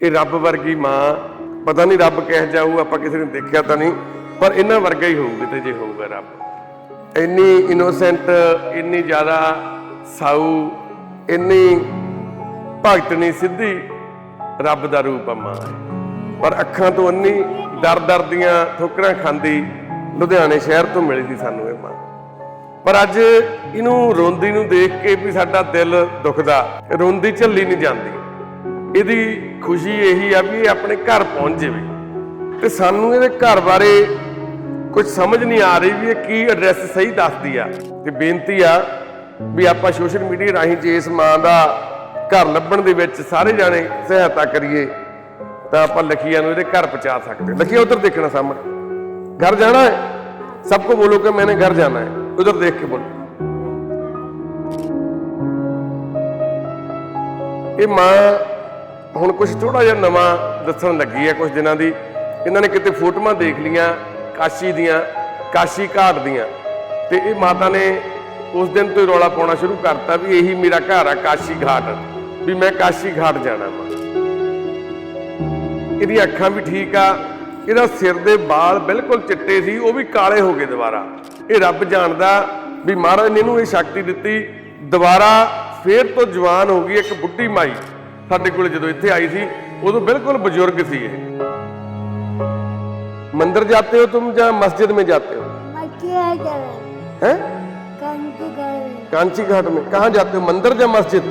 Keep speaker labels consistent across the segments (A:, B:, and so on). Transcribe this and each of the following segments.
A: ਇਹ ਰੱਬ ਵਰਗੀ ਮਾਂ, ਪਤਾ ਨਹੀਂ ਰੱਬ ਕਹਿ ਜਾਊ ਆਪਾਂ ਕਿਸੇ ਨੇ ਦੇਖਿਆ ਤਾਂ ਨਹੀਂ, ਪਰ ਇਹਨਾਂ ਵਰਗਾ ਹੀ ਹੋਊਗਾ ਤੇ ਜੇ ਹੋਊਗਾ ਰੱਬ। ਇੰਨੀ ਇਨੋਸੈਂਟ ਇੰਨੀ ਜ਼ਿਆਦਾ ਸਾਊ, ਇੰਨੀ ਭਗਤਣੀ ਸਿੱਧੀ ਰੱਬ ਦਾ ਰੂਪ ਆ ਮਾਂ। ਪਰ ਅੱਖਾਂ ਤੋਂ ਅੰਨੀ ਦਰ ਦਰ ਦੀਆਂ ਠੋਕਰਾਂ ਖਾਂਦੀ ਲੁਧਿਆਣੇ ਸ਼ਹਿਰ ਤੋਂ ਮਿਲੀ ਸੀ ਸਾਨੂੰ ਇਹ ਮਾਂ। ਪਰ ਅੱਜ ਇਹਨੂੰ ਰੋਂਦੀ ਨੂੰ ਦੇਖ ਕੇ ਵੀ ਸਾਡਾ ਦਿਲ ਦੁਖਦਾ, ਰੋਂਦੀ ਝੱਲੀ ਨਹੀਂ ਜਾਂਦੀ। ਇਹਦੀ ਖੁਸ਼ੀ ਇਹੀ ਆ ਵੀ ਇਹ ਆਪਣੇ ਘਰ ਪਹੁੰਚ ਜਾਵੇ ਤੇ ਸਾਨੂੰ ਇਹਦੇ ਘਰ ਬਾਰੇ ਕੁਝ ਸਮਝ ਨਹੀਂ ਆ ਰਹੀ ਵੀ ਇਹ ਕੀ ਐਡਰੈਸ ਸਹੀ ਦੱਸਦੀ ਆ ਤੇ ਬੇਨਤੀ ਆ ਵੀ ਆਪਾਂ ਸੋਸ਼ਲ ਮੀਡੀਆ ਰਾਹੀਂ ਜੇ ਇਸ ਮਾਂ ਦਾ ਘਰ ਲੱਭਣ ਦੇ ਵਿੱਚ ਸਾਰੇ ਜਾਣੇ ਸਹਾਇਤਾ ਕਰੀਏ ਤਾਂ ਆਪਾਂ ਲਖੀਆ ਨੂੰ ਇਹਦੇ ਘਰ ਪਹੁੰਚਾ ਸਕਦੇ ਹਾਂ। ਲਖੀਆ ਉਧਰ ਦੇਖਣਾ ਸਾਹਮਣੇ घर जाना है सबको बोलो कि मैंने घर जाना है उधर देख के बोलो ਇਹ ਮਾਂ ਹੁਣ ਕੁਝ ਥੋੜਾ ਜਿਹਾ ਨਵਾਂ ਦੱਸਣ ਲੱਗੀ ਹੈ ਕੁਝ ਦਿਨਾਂ ਦੀ। ਇਹਨਾਂ ਨੇ ਕਿਤੇ ਫੋਟੋਆਂ ਦੇਖ ਲੀਆਂ ਕਾਸ਼ੀ ਦੀਆਂ, ਕਾਸ਼ੀ ਘਾਟ ਦੀਆਂ। ਤੇ ਇਹ ਮਾਤਾ ਨੇ ਉਸ ਦਿਨ ਤੋਂ ਹੀ ਰੌਲਾ ਪਾਉਣਾ ਸ਼ੁਰੂ ਕਰਤਾ ਵੀ ਇਹੀ ਮੇਰਾ ਘਰ ਆ, ਕਾਸ਼ੀ ਘਾਟ। ਵੀ ਮੈਂ ਕਾਸ਼ੀ ਘਾਟ ਜਾਣਾ ਵਾ। ਇਹਦੀਆਂ ਅੱਖਾਂ ਵੀ ਠੀਕ ਆ, ਇਹਦਾ ਸਿਰ ਦੇ ਵਾਲ ਬਿਲਕੁਲ ਚਿੱਟੇ ਸੀ, ਉਹ ਵੀ ਕਾਲੇ ਹੋ ਗਏ ਦੁਬਾਰਾ। ਇਹ ਰੱਬ ਜਾਣਦਾ ਵੀ ਮਹਾਰਾਜ ਨੇ ਇਹਨੂੰ ਇਹ ਸ਼ਕਤੀ ਦਿੱਤੀ, ਦੁਬਾਰਾ ਫੇਰ ਤੋਂ ਜਵਾਨ ਹੋ ਗਈ ਇੱਕ ਬੁੱਢੀ ਮਾਈ। ਸਾਡੇ ਕੋਲ ਜਦੋਂ ਇੱਥੇ ਆਈ ਸੀ ਉਦੋਂ ਬਿਲਕੁਲ ਬਜ਼ੁਰਗ ਸੀ ਇਹ ਮੰਦਿਰ ਜਾਤੇ ਹੋ ਤੁਮ ਜਾਂ ਮਸਜਿਦ में जाते हो
B: मक्खियाँ करे
A: हैं
B: कंकी करे
A: कांची घाट में कहाँ जाते हो मंदिर या मस्जिद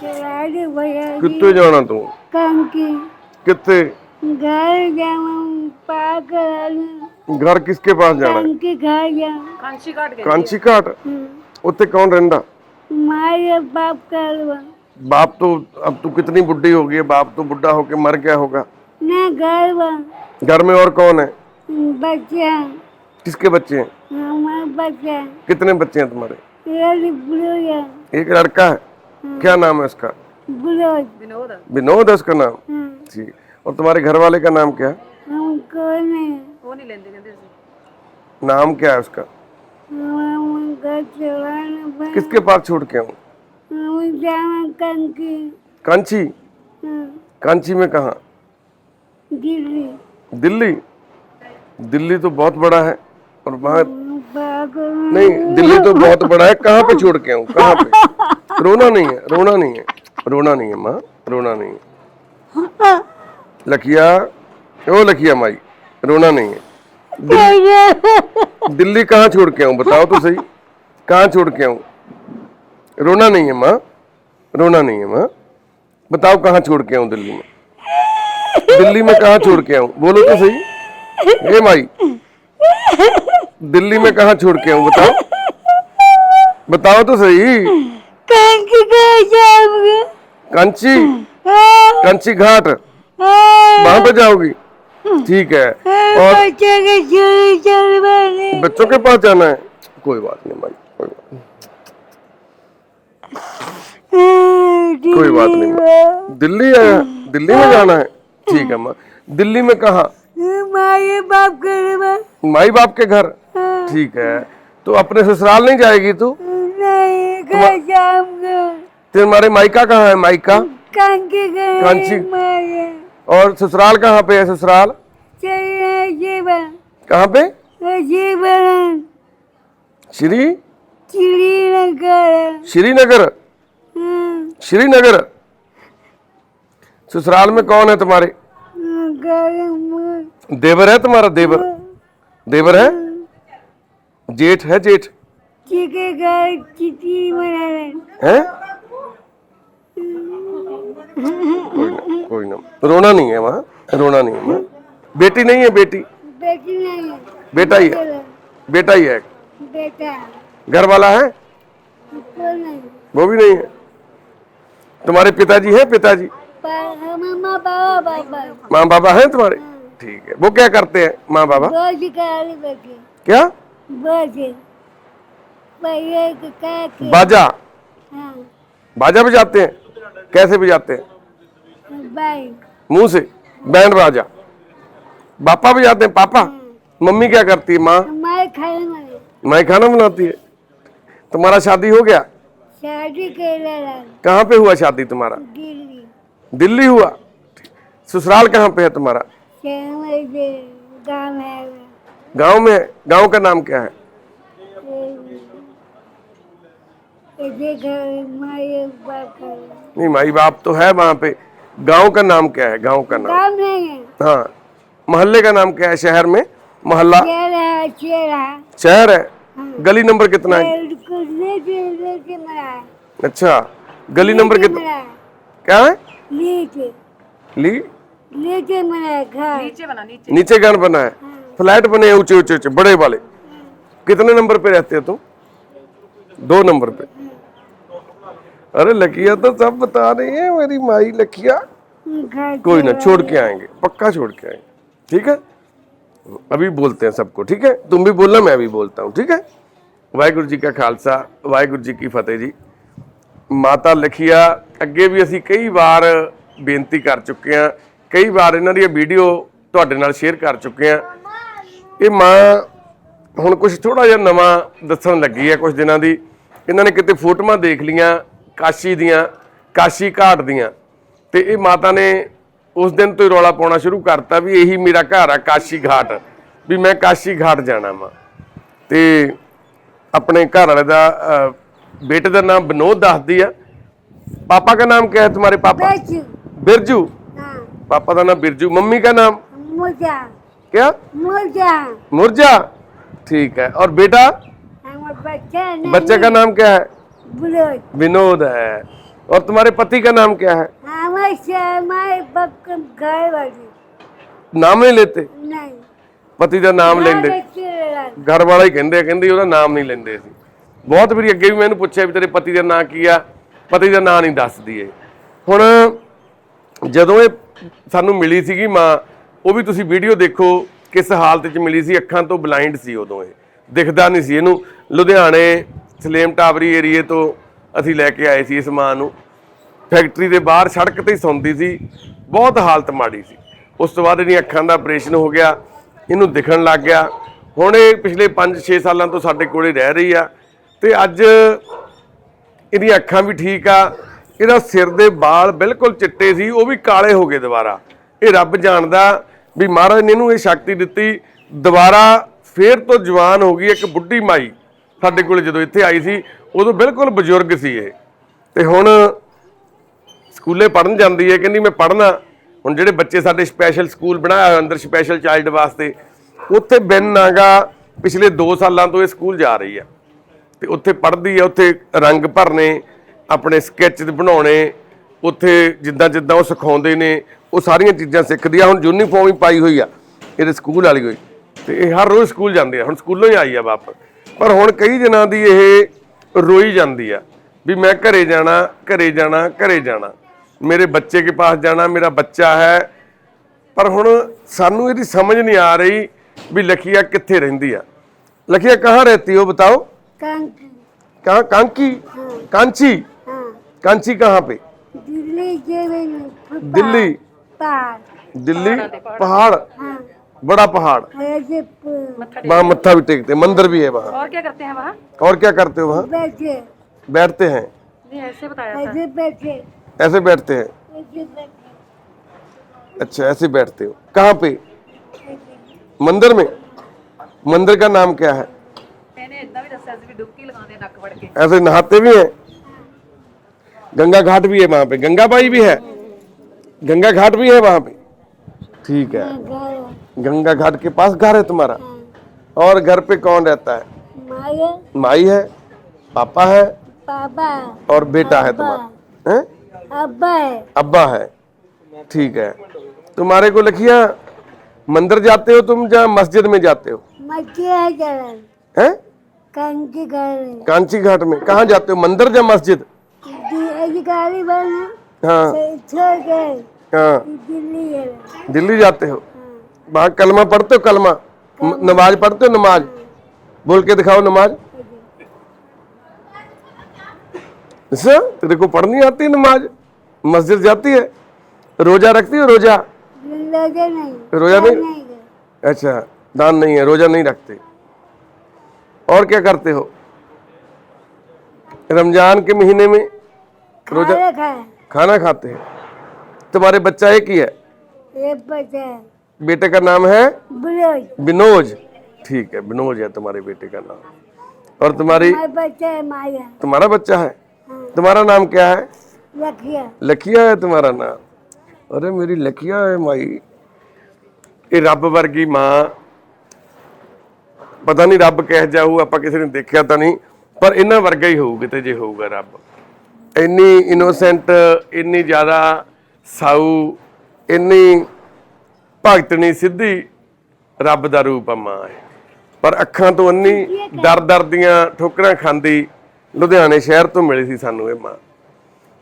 B: चलाने भैया
A: कितने जाना तू
B: कंकी
A: कितने
B: घर जाऊँ पागल
A: घर किसके पास जाना है
B: कंकी घर जाऊँ
C: ਕਾਂਸ਼ੀ ਘਾਟ ਗਏ
A: ਕਾਂਚੀ ਘਾਟ ਉੱਥੇ ਕੌਣ ਰਹਿੰਦਾ
B: मारे बाप करवा
A: बाप तो अब तू कितनी बुढ़ी हो गई है बाप तो बुढ़ा होके मर गया होगा
B: ना घर बा
A: घर में और कौन है
B: बच्चा
A: किसके बच्चे हैं
B: हमारा बच्चा
A: कितने बच्चे हैं तुम्हारे
B: ये ब्लू है
A: एक लड़का है क्या नाम है उसका
B: ब्लू
C: ਵਿਨੋਦ
A: विनोद है उसका नाम ठीक और तुम्हारे घर वाले का नाम क्या है
B: हमको नहीं
C: वो नहीं लेने देंगे
A: नाम क्या है उसका? किसके पास छोड़ के
B: हूँ?
A: कंची? कंची में कहा?
B: दिल्ली।
A: दिल्ली? दिल्ली तो बहुत बड़ा है और वहाँ नहीं दिल्ली तो बहुत बड़ा है। कहाँ पे छोड़ के आऊँ कहाँ पे? रोना नहीं है रोना नहीं है। रोना नहीं है माँ रोना नहीं है। लखिया ओ लखिया माई। रोना नहीं है। दिल्ली दिल्ली कहाँ छोड़ के आऊँ? बताओ तो सही। कहाँ छोड़ के आऊँ? रोना नहीं है माँ। रोना नहीं है माँ। बताओ कहाँ छोड़ के आऊँ दिल्ली में? दिल्ली में कहाँ छोड़ के आऊँ? बोलो तो सही। ए माई। दिल्ली में कहाँ छोड़ के आऊँ? बताओ। बताओ तो सही। कंची कंची? घाट। वहाँ पे जाओगी? ठीक है। और
B: बच्चे के
A: के पास जाना है। कोई बात नहीं भाई कोई बात नहीं। कोई बात नहीं। दिल्ली है दिल्ली में जाना है। ठीक है माँ। दिल्ली में कहा?
B: मारे बाप करवा
A: माई बाप के घर। ठीक है। तो अपने ससुराल नहीं जाएगी तू? तुम्हारे मायका कहाँ है?
B: माइका
A: कांची। और ससुराल कहाँ पे है ससुराल? कहाँ पे? श्री?
B: श्रीनगर।
A: श्रीनगर। श्रीनगर। ससुराल में कौन है तुम्हारे? देवर है तुम्हारा? देवर। देवर है? जेठ है जेठ?
B: बना रहे
A: है? कोई ना कोई ना। रोना नहीं है वहाँ रोना नहीं है। वहाँ बेटी नहीं है बेटी?
B: बेटी नहीं
A: बेटा ही है? बेटा ही। है
B: बेटा
A: घर वाला है?
B: नहीं।
A: वो भी नहीं है? तुम्हारे पिताजी है पिताजी? माँ बाबा हैं तुम्हारे? ठीक है। वो क्या करते हैं माँ बाबा क्या? बाजा?
B: हाँ।
A: बाजा बजाते हैं? कैसे बजाते हैं? मुँह से। बैंड बाजा पापा बजाते हैं? पापा? मम्मी क्या करती है? माँ? मैं। खाना बनाती है? तुम्हारा शादी हो गया?
B: शादी
A: कहाँ पे हुआ शादी तुम्हारा?
B: दिल्ली।
A: दिल्ली हुआ? ससुराल कहाँ पे है तुम्हारा?
B: गाँव
A: गाँव में? गाँव का नाम क्या है
B: ऐसे घर माए बाप कर
A: नहीं माई बाप तो है वहाँ पे। गाँव का नाम क्या है? गाँव का नाम।
B: है।
A: हाँ। मोहल्ले का नाम क्या है शहर में? मोहल्ला? शहर है गली नंबर कितना है?
B: है।
A: अच्छा। गली नंबर कितना क्या है?
B: लेके
A: ली?
B: है
C: नीचे बना नीचे।
A: नीचे घर बना है। फ्लैट बने हैं ऊँचे ऊँचे ऊँचे बड़े वाले। कितने नंबर पे रहते हो तुम? दो नंबर पे अरे लकिया तो सब बता रही है मेरी माई लकिया
B: घर
A: कोई ना छोड़ के आएंगे पक्का छोड़ के आएंगे ठीक है अभी बोलते हैं सबको ठीक है तुम भी बोलना मैं भी बोलता हूँ ठीक है ਵਾਹਿਗੁਰੂ ਜੀ ਕਾ ਖਾਲਸਾ ਵਾਹਿਗੁਰੂ ਜੀ ਕੀ ਫਤਿਹ ਜੀ ਮਾਤਾ ਲਖੀਆ ਅੱਗੇ ਵੀ ਅਸੀਂ ਕਈ ਵਾਰ ਬੇਨਤੀ ਕਰ ਚੁੱਕੇ ਹਾਂ ਕਈ ਵਾਰ ਇਹਨਾਂ ਦੀ ਵੀਡੀਓ ਤੁਹਾਡੇ ਨਾਲ ਸ਼ੇਅਰ ਕਰ ਚੁੱਕੇ ਹਾਂ ਇਹ ਮਾਂ ਹੁਣ ਕੁਝ ਥੋੜਾ ਜਿਹਾ ਨਵਾਂ ਦੱਸਣ ਲੱਗੀ ਹੈ ਕੁਝ ਦਿਨਾਂ ਦੀ ਇਹਨਾਂ ਨੇ ਕਿਤੇ ਫੋਟੋਆਂ ਦੇਖ ਲੀਆਂ ਕਾਸ਼ੀ ਦੀਆਂ ਕਾਸ਼ੀ ਘਾਟ ਦੀਆਂ ਤੇ ਇਹ ਮਾਤਾ ਨੇ ਉਸ ਦਿਨ ਤੋਂ ਹੀ ਰੌਲਾ ਪਾਉਣਾ ਸ਼ੁਰੂ ਕਰਤਾ ਵੀ ਇਹੀ ਮੇਰਾ ਘਰ ਆ ਕਾਸ਼ੀ ਘਾਟ ਵੀ ਮੈਂ ਕਾਸ਼ੀ ਘਾਟ ਜਾਣਾ ਵਾ ਤੇ ਆਪਣੇ ਘਰ वाले ਦਾ ਅ, बेटे ਦਾ ਨਾਮ विनोद ਦੱਸਦੀ ਆ पापा का नाम क्या है तुम्हारे पापा
B: बच्चू
A: बिरजू
B: हाँ
A: पापा का नाम बिरजू मम्मी का नाम
B: मुर्जा
A: क्या
B: मुर्जा
A: मुर्जा ठीक है और बेटा
B: हमारा बच्चा नहीं
A: बच्चे का नाम क्या है
B: बुलोट
A: विनोद है और तुम्हारे पति का नाम क्या है
B: हमारे हमारे बक घर वाली
A: नाम नहीं लेते
B: नहीं
A: ਪਤੀ ਦਾ ਨਾਮ ਲੈਂਦੇ
B: चेहरा
A: ਘਰ ਵਾਲਾ ਹੀ ਕਹਿੰਦੇ ਆ ਕਹਿੰਦੇ ਉਹਦਾ ਨਾਮ ਨਹੀਂ ਲੈਂਦੇ ਸੀ ਬਹੁਤ ਵਾਰੀ ਅੱਗੇ ਵੀ ਮੈਨੂੰ ਪੁੱਛਿਆ ਵੀ ਤੇਰੇ ਪਤੀ ਦਾ ਨਾਂ ਕੀ ਆ ਪਤੀ ਦਾ ਨਾਂ ਨਹੀਂ ਦੱਸਦੀ ਏ ਹੁਣ ਜਦੋਂ ਇਹ ਸਾਨੂੰ ਮਿਲੀ ਸੀਗੀ ਮਾਂ ਉਹ ਵੀ ਤੁਸੀਂ ਵੀਡੀਓ ਦੇਖੋ ਕਿਸ ਹਾਲਤ 'ਚ ਮਿਲੀ ਸੀ ਅੱਖਾਂ ਤੋਂ ਬਲਾਈਂਡ ਸੀ ਉਦੋਂ ਇਹ ਦਿਖਦਾ ਨਹੀਂ ਸੀ। ਇਹਨੂੰ ਲੁਧਿਆਣੇ ਸਲੇਮ ਟਾਵਰੀ ਏਰੀਏ ਤੋਂ ਅਸੀਂ ਲੈ ਕੇ ਆਏ ਸੀ ਇਸ ਮਾਂ ਨੂੰ। ਫੈਕਟਰੀ ਦੇ ਬਾਹਰ ਸੜਕ ਤੇ ਹੀ ਸੌਂਦੀ ਸੀ। ਬਹੁਤ ਹਾਲਤ ਮਾੜੀ ਸੀ। ਉਸ ਤੋਂ ਬਾਅਦ ਇਹਦੀਆਂ ਅੱਖਾਂ ਦਾ ਆਪਰੇਸ਼ਨ ਹੋ ਗਿਆ। ਇਹਨੂੰ ਦਿਖਣ ਲੱਗ ਗਿਆ। ਹੁਣ ਇਹ ਪਿਛਲੇ 5-6 ਸਾਲਾਂ ਤੋਂ ਸਾਡੇ ਕੋਲੇ ਰਹਿ ਰਹੀ ਆ। ਤੇ ਅੱਜ ਇਹਦੀਆਂ ਅੱਖਾਂ ਵੀ ਠੀਕ ਆ। ਇਹਦਾ ਸਿਰ ਦੇ ਵਾਲ ਬਿਲਕੁਲ ਚਿੱਟੇ ਸੀ। ਉਹ ਵੀ ਕਾਲੇ ਹੋ ਗਏ ਦੁਬਾਰਾ। ਇਹ ਰੱਬ ਜਾਣਦਾ ਵੀ ਮਹਾਰਾਜ ਨੇ ਇਹਨੂੰ ਇਹ ਸ਼ਕਤੀ ਦਿੱਤੀ। ਦੁਬਾਰਾ ਫੇਰ ਤੋਂ ਜਵਾਨ ਹੋ ਗਈ ਇੱਕ ਬੁੱਢੀ ਮਾਈ ਸਾਡੇ ਕੋਲ ਜਦੋਂ ਇੱਥੇ ਆਈ ਸੀ, ਉਦੋਂ ਬਿਲਕੁਲ ਬਜ਼ੁਰਗ ਸੀ ਇਹ। ਤੇ ਹੁਣ ਸਕੂਲੇ ਪੜਨ ਜਾਂਦੀ ਹੈ, ਕਹਿੰਦੀ ਮੈਂ ਪੜਨਾ ਹੁਣ ਜਿਹੜੇ ਬੱਚੇ ਸਾਡੇ ਸਪੈਸ਼ਲ ਸਕੂਲ ਬਣਾਇਆ ਹੋਇਆ ਅੰਦਰ ਸਪੈਸ਼ਲ ਚਾਈਲਡ ਵਾਸਤੇ, ਉੱਥੇ ਬਿਨ ਨਾਗਾ ਪਿਛਲੇ 2 ਸਾਲਾਂ ਤੋਂ ਇਹ ਸਕੂਲ ਜਾ ਰਹੀ ਆ ਤੇ ਉੱਥੇ ਪੜ੍ਹਦੀ ਆ ਉੱਥੇ ਰੰਗ ਭਰਨੇ, ਆਪਣੇ ਸਕੈਚ ਬਣਾਉਣੇ, ਉੱਥੇ ਜਿੱਦਾਂ ਜਿੱਦਾਂ ਉਹ ਸਿਖਾਉਂਦੇ ਨੇ, ਉਹ ਸਾਰੀਆਂ ਚੀਜ਼ਾਂ ਸਿੱਖਦੀ ਆ। ਹੁਣ ਯੂਨੀਫਾਰਮ ਹੀ ਪਾਈ ਹੋਈ ਆ, ਇਹਦੇ ਸਕੂਲ ਵਾਲੀ ਹੋਈ। ਤੇ ਇਹ ਹਰ ਰੋਜ਼ ਸਕੂਲ ਜਾਂਦੀ ਆ ਹੁਣ ਸਕੂਲੋਂ ਹੀ ਆਈ ਆ ਵਾਪਸ ਪਰ ਹੁਣ ਕਈ ਦਿਨਾਂ ਦੀ ਇਹ ਰੋਈ ਜਾਂਦੀ ਆ ਵੀ ਮੈਂ ਘਰੇ ਜਾਣਾ ਘਰੇ ਜਾਣਾ ਘਰੇ ਜਾਣਾ ਮੇਰੇ ਬੱਚੇ ਕੇ ਪਾਸ ਜਾਣਾ ਮੇਰਾ ਬੱਚਾ ਹੈ ਪਰ ਹੁਣ ਸਾਨੂੰ ਇਹਦੀ ਸਮਝ ਨਹੀਂ ਆ ਰਹੀ ਵੀ ਲਖੀਆ ਕਿੱਥੇ ਰਹਿੰਦੀ ਆ लखिया कहाँ रहती हो बताओ
B: कंक
A: कहाँ कांकी कांची
B: हाँ
A: कांची कहाँ पे
B: दिल्ली के में
A: दिल्ली
B: पार
A: दिल्ली पहाड़
B: हाँ
A: बड़ा पहाड़। वहाँ मत्था भी टेकते हैं मंदिर भी है वहाँ।
C: और क्या करते हैं वहाँ?
A: और क्या करते हो वहाँ?
B: बैठे।
A: बैठते हैं।
C: ऐसे बताया था।
B: ऐसे बैठे।
A: ऐसे बैठते हैं? अच्छा ऐसे बैठते हो। कहाँ पे? मंदिर में? मंदिर का नाम क्या है? ऐसे नहाते भी हैं? गंगा घाट भी है वहाँ पे। गंगा बाई भी है? गंगा घाट भी है वहाँ पे? ठीक है।
B: घर
A: गंगा घाट के पास घर है तुम्हारा? और घर पे कौन रहता है?
B: मारे
A: माई है पापा है
B: पापा।
A: और बेटा है तुम्हारा। हैं?
B: अब्बा है।
A: अब्बा है। ठीक है। तुम्हारे को लखिया मंदिर जाते हो तुम या मस्जिद में जाते हो?
B: है
A: हैं?
B: कंकी घर
A: कांची घाट में। कहाँ जाते हो? मंदिर या मस्जिद? हाँ। हाँ।
B: दिल्ली
A: जाते हो? वहाँ कलमा पढ़ते हो कलमा? नमाज़ पढ़ते हो नमाज़? बोल के दिखाओ नमाज़। अच्छा तेरे को पढ़नी आती है नमाज़? मस्जिद जाती है? रोजा रखती हो रोजा?
B: रोजा नहीं।
A: रोजा नहीं?
B: नहीं
A: अच्छा दान नहीं है रोजा नहीं रखते। और क्या करते हो? रमज़ान के महीने में रोजा
B: खाना
A: खाना खाते हैं। तुम्हारे बच्चा एक ही है?
B: एक बच्चा है।
A: बेटे का नाम है
B: ब्लाउज
A: विनोज ठीक है विनोज है तुम्हारे बेटे का नाम और तुम्हारी
B: हमारा बच्चा है माया
A: तुम्हारा बच्चा है
B: हाँ
A: तुम्हारा नाम क्या है
B: रखिया
A: ਲਖੀਆ ਹੈ ਤੁਹਾਡਾ ਨਾਮ ਅਰੇ ਮੇਰੀ ਲਖੀਆ ਹੈ ਮਾਈ ਇਹ ਰੱਬ ਵਰਗੀ ਮਾਂ ਪਤਾ ਨਹੀਂ ਰੱਬ ਕਹਿ ਜਾਊ ਆਪਾਂ ਕਿਸੇ ਨੇ ਦੇਖਿਆ ਤਾਂ ਨਹੀਂ ਪਰ ਇਹਨਾਂ ਵਰਗਾ ਹੀ ਹੋਊ ਕਿਤੇ ਜੇ ਹੋਊਗਾ ਰੱਬ ਇੰਨੀ ਇਨੋਸੈਂਟ ਇੰਨੀ ਜ਼ਿਆਦਾ ਸਾਊ ਇੰਨੀ ਭਗਤਣੀ ਸਿੱਧੀ ਰੱਬ ਦਾ ਰੂਪ ਆ ਮਾਂ ਹੈ। ਪਰ ਅੱਖਾਂ ਤੋਂ ਅੰਨੀ ਦਰ ਦਰ ਦੀਆਂ ਠੋਕਰਾਂ ਖਾਂਦੀ ਲੁਧਿਆਣੇ ਸ਼ਹਿਰ ਤੋਂ ਮਿਲੀ ਸੀ ਸਾਨੂੰ ਇਹ ਮਾਂ।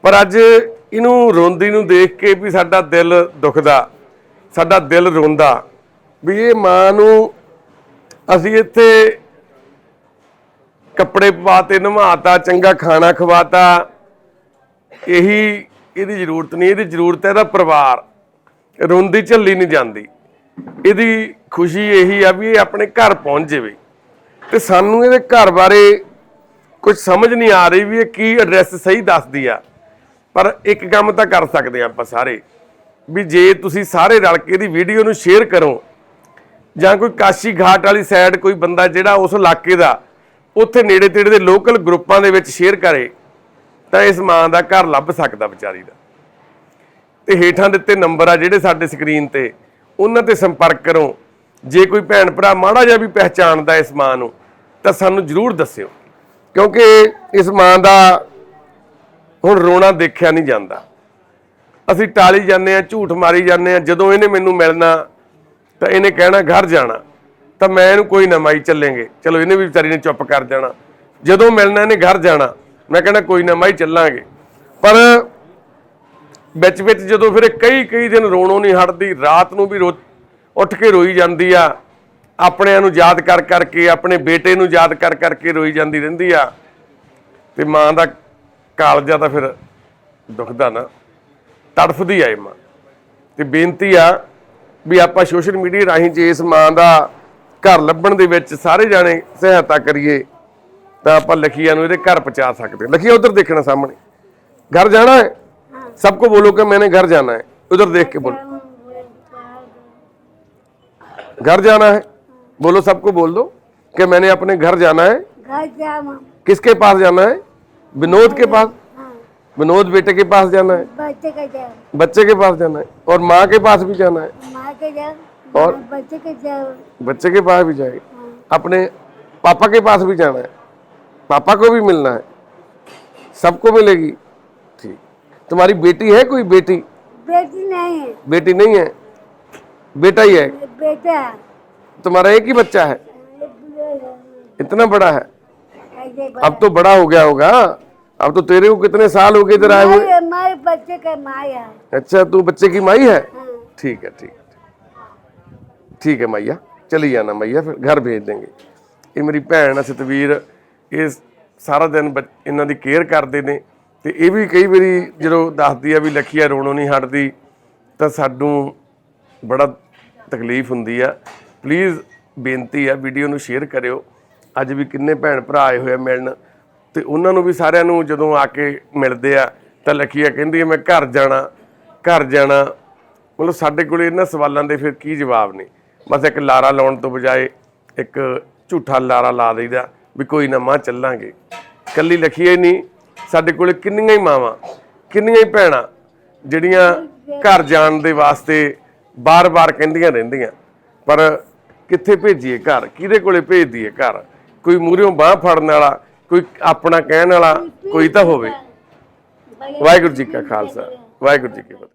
A: ਪਰ ਅੱਜ ਇਹਨੂੰ ਰੋਂਦੀ ਨੂੰ ਦੇਖ ਕੇ ਵੀ ਸਾਡਾ ਦਿਲ ਦੁਖਦਾ ਸਾਡਾ ਦਿਲ ਰੋਂਦਾ ਵੀ ਇਹ ਮਾਂ ਨੂੰ ਅਸੀਂ ਇੱਥੇ ਕੱਪੜੇ ਪਾਤੇ ਨਵਾਤਾ ਚੰਗਾ ਖਾਣਾ ਖਵਾਤਾ ਇਹੀ ਇਹਦੀ ਜ਼ਰੂਰਤ ਨਹੀਂ ਇਹਦੀ ਜ਼ਰੂਰਤ ਹੈ ਇਹਦਾ ਪਰਿਵਾਰ। ਰੋਂਦੀ ਝੱਲੀ ਨਹੀਂ ਜਾਂਦੀ। ਇਹਦੀ ਖੁਸ਼ੀ ਇਹੀ ਆ ਵੀ ਇਹ ਆਪਣੇ ਘਰ ਪਹੁੰਚ ਜਾਵੇ। ਤੇ ਸਾਨੂੰ ਇਹਦੇ ਘਰ ਬਾਰੇ ਕੁਝ ਸਮਝ ਨਹੀਂ ਆ ਰਹੀ ਵੀ ਇਹ ਕੀ ਐਡਰੈਸ ਸਹੀ ਦੱਸਦੀ ਆ। ਪਰ ਇੱਕ ਕੰਮ ਤਾਂ ਕਰ ਸਕਦੇ ਆ ਆਪਾਂ ਸਾਰੇ। ਵੀ ਜੇ ਤੁਸੀਂ ਸਾਰੇ ਰਲ ਕੇ ਇਹਦੀ ਵੀਡੀਓ ਨੂੰ ਸ਼ੇਅਰ ਕਰੋ, ਜਾਂ ਕੋਈ ਕਾਸ਼ੀ ਘਾਟ ਵਾਲੀ ਸਾਈਡ ਕੋਈ ਬੰਦਾ ਜਿਹੜਾ ਉਸ ਇਲਾਕੇ ਦਾ, ਉੱਥੇ ਨੇੜੇ ਤੇੜੇ ਦੇ ਲੋਕਲ ਗਰੁੱਪਾਂ ਦੇ ਵਿੱਚ ਸ਼ੇਅਰ ਕਰੇ, ਤਾਂ ਇਸ ਮਾਂ ਦਾ ਘਰ ਲੱਭ ਸਕਦਾ ਵਿਚਾਰੀ ਦਾ। ਤੇ ਹੇਠਾਂ ਦਿੱਤੇ ਨੰਬਰ ਆ ਜਿਹੜੇ ਸਾਡੇ ਸਕਰੀਨ ਤੇ, ਉਹਨਾਂ ਤੇ ਸੰਪਰਕ ਕਰੋ। ਜੇ ਕੋਈ ਭੈਣ ਭਰਾ ਮਾੜਾ ਜਿਹਾ ਵੀ ਪਹਿਚਾਣਦਾ ਇਸ ਮਾਂ ਨੂੰ, ਤਾਂ ਸਾਨੂੰ ਜਰੂਰ ਦੱਸਿਓ। ਕਿਉਂਕਿ ਇਸ ਮਾਂ ਦਾ ਹੁਣ ਰੋਣਾ ਦੇਖਿਆ ਨਹੀਂ ਜਾਂਦਾ। ਅਸੀਂ ਟਾਲੀ ਜਾਂਦੇ ਆ ਝੂਠ ਮਾਰੀ ਜਾਂਦੇ ਆ ਜਦੋਂ ਇਹਨੇ ਮੈਨੂੰ ਮਿਲਣਾ, ਤਾਂ ਇਹਨੇ ਕਹਿਣਾ ਘਰ ਜਾਣਾ। ਤਾਂ ਮੈਂ ਇਹਨੂੰ ਕੋਈ ਨਾ ਮਾਈ ਚੱਲਾਂਗੇ। ਚਲੋ, ਇਹਨੇ ਵੀ ਵਿਚਾਰੀ ਨੇ ਚੁੱਪ ਕਰ ਜਾਣਾ। ਜਦੋਂ ਮਿਲਣਾ, ਇਹਨੇ ਘਰ ਜਾਣਾ। ਮੈਂ ਕਹਿਣਾ ਕੋਈ ਨਾ ਮਾਈ ਚੱਲਾਂਗੇ। ਪਰ ਵਿੱਚ ਵਿੱਚ ਜਦੋਂ ਫਿਰ ਕਈ ਕਈ ਦਿਨ ਰੋਣੋਂ ਨਹੀਂ ਹਟਦੀ, ਰਾਤ ਨੂੰ ਵੀ ਉੱਠ ਕੇ ਰੋਈ ਜਾਂਦੀ ਆ। ਆਪਣਿਆਂ ਨੂੰ ਯਾਦ ਕਰ ਕਰਕੇ, ਆਪਣੇ ਬੇਟੇ ਨੂੰ ਯਾਦ ਕਰ ਕਰਕੇ ਰੋਈ ਜਾਂਦੀ ਰਹਿੰਦੀ ਆ। ਤੇ ਮਾਂ ਦਾ ਕਾਲਜਾ ਤਾਂ ਫਿਰ ਦੁਖਦਾ ਨਾ। ਤੜਫਦੀ ਆਏ ਮਾਂ। ਤੇ ਬੇਨਤੀ ਆ ਵੀ ਆਪਾਂ ਸੋਸ਼ਲ ਮੀਡੀਆ ਰਾਹੀਂ ਜੇ ਇਸ ਮਾਂ ਦਾ ਘਰ ਲੱਭਣ ਦੇ ਵਿੱਚ ਸਾਰੇ ਜਾਣੇ ਸਹਾਇਤਾ ਕਰੀਏ, ਤਾਂ ਆਪਾਂ ਲਖੀਆਂ ਨੂੰ ਇਹਦੇ ਘਰ ਪਹੁੰਚਾ ਸਕਦੇ ਲਖੀਆਂ, ਉਧਰ ਦੇਖਣਾ ਸਾਹਮਣੇ। ਘਰ ਜਾਣਾ ਹੈ? सबको बोलो कि मैंने घर जाना है। उधर देख के बोलो। घर जाना है? बोलो सबको बोल दो कि मैंने अपने घर जाना है।
B: घर
A: किसके पास जाना है? विनोद के पास?
B: हाँ।
A: विनोद बेटे के पास जाना है।
B: बच्चे का जाओ
A: बच्चे के पास जाना है। और माँ के पास भी जाना है।
B: माँ के जाओ
A: और?
B: बच्चे के जाओ
A: बच्चे के पास भी जाए
B: हाँ।
A: अपने पापा के पास भी जाना है। पापा को भी मिलना है। सबको मिलेगी। तुम्हारी बेटी है कोई बेटी
B: बेटी नहीं है
A: बेटी नहीं है बेटा ही है
B: बेटा
A: तुम्हारा एक ही बच्चा है इतना बड़ा है
B: ऐसे
A: अब तो बड़ा हो गया होगा अब तो तेरे को कितने साल हो गए इधर आए हुए
B: हमारे हमारे बच्चे का माया
A: अच्छा तू बच्चे की माई है
B: हाँ
A: ठीक है ठीक है ठीक है मैया चली जाना मैया फिर घर भेज देंगे ਇਹ ਮੇਰੀ ਭੈਣ ਆ ਸਤਵੀਰ ਇਹ ਸਾਰਾ ਦਿਨ ਬੱਚ- ਇਹਨਾਂ ਦੀ ਕੇਅਰ ਕਰਦੇ ਨੇ ਤੇ ਇਹ ਵੀ ਕਈ ਵਾਰੀ ਜਦੋਂ ਦੱਸਦੀ ਆ ਵੀ ਲਖੀਆ ਰੋਣੋਂ ਨਹੀਂ ਹਟਦੀ, ਤਾਂ ਸਾਨੂੰ ਬੜਾ ਤਕਲੀਫ ਹੁੰਦੀ ਆ। ਪਲੀਜ਼ ਬੇਨਤੀ ਆ, ਵੀਡੀਓ ਨੂੰ ਸ਼ੇਅਰ ਕਰਿਓ। ਅੱਜ ਵੀ ਕਿੰਨੇ ਭੈਣ ਭਰਾ ਆਏ ਹੋਏ ਆ ਮਿਲਣ। ਤੇ ਉਹਨਾਂ ਨੂੰ ਵੀ ਸਾਰਿਆਂ ਨੂੰ ਜਦੋਂ ਆ ਕੇ ਮਿਲਦੇ ਆ, ਤਾਂ ਲਖੀਆ ਕਹਿੰਦੀ ਆ, ਮੈਂ ਘਰ ਜਾਣਾ ਘਰ ਜਾਣਾ। ਮਤਲਬ ਸਾਡੇ ਕੋਲੇ ਇਹਨਾਂ ਸਵਾਲਾਂ ਦੇ ਫਿਰ ਕੀ ਜਵਾਬ ਨੇ? ਬਸ ਇੱਕ ਲਾਰਾ ਲਾਉਣ ਤੋਂ ਬਜਾਏ ਇੱਕ ਝੂਠਾ ਲਾਰਾ ਲਾ ਦਈਦਾ ਵੀ ਕੋਈ ਨਾ ਮਾਂ ਚੱਲਾਂਗੇ। ਕੱਲੀ ਲਖੀਏ ਨਹੀਂ ਸਾਡੇ ਕੋਲੇ ਕਿੰਨੀਆਂ ਹੀ ਮਾਵਾਂ ਕਿੰਨੀਆਂ ਹੀ ਭੈਣਾਂ ਜਿਹੜੀਆਂ ਘਰ ਜਾਣ ਦੇ ਵਾਸਤੇ ਬਾਰ-ਬਾਰ ਕਹਿੰਦੀਆਂ ਰਹਿੰਦੀਆਂ। ਪਰ ਕਿੱਥੇ ਭੇਜੀਏ ਘਰ? ਕਿਹਦੇ ਕੋਲੇ ਭੇਜ ਦਈਏ ਘਰ? ਕੋਈ ਮੂਹਰਿਓਂ ਬਾਹ ਫੜਨ ਵਾਲਾ ਕੋਈ ਆਪਣਾ ਕਹਿਣ ਵਾਲਾ ਕੋਈ ਤਾਂ ਹੋਵੇ। ਵਾਹਿਗੁਰੂ ਜੀ ਕਾ ਖਾਲਸਾ। ਵਾਹਿਗੁਰੂ ਜੀ ਕੀ ਫਤਿਹ।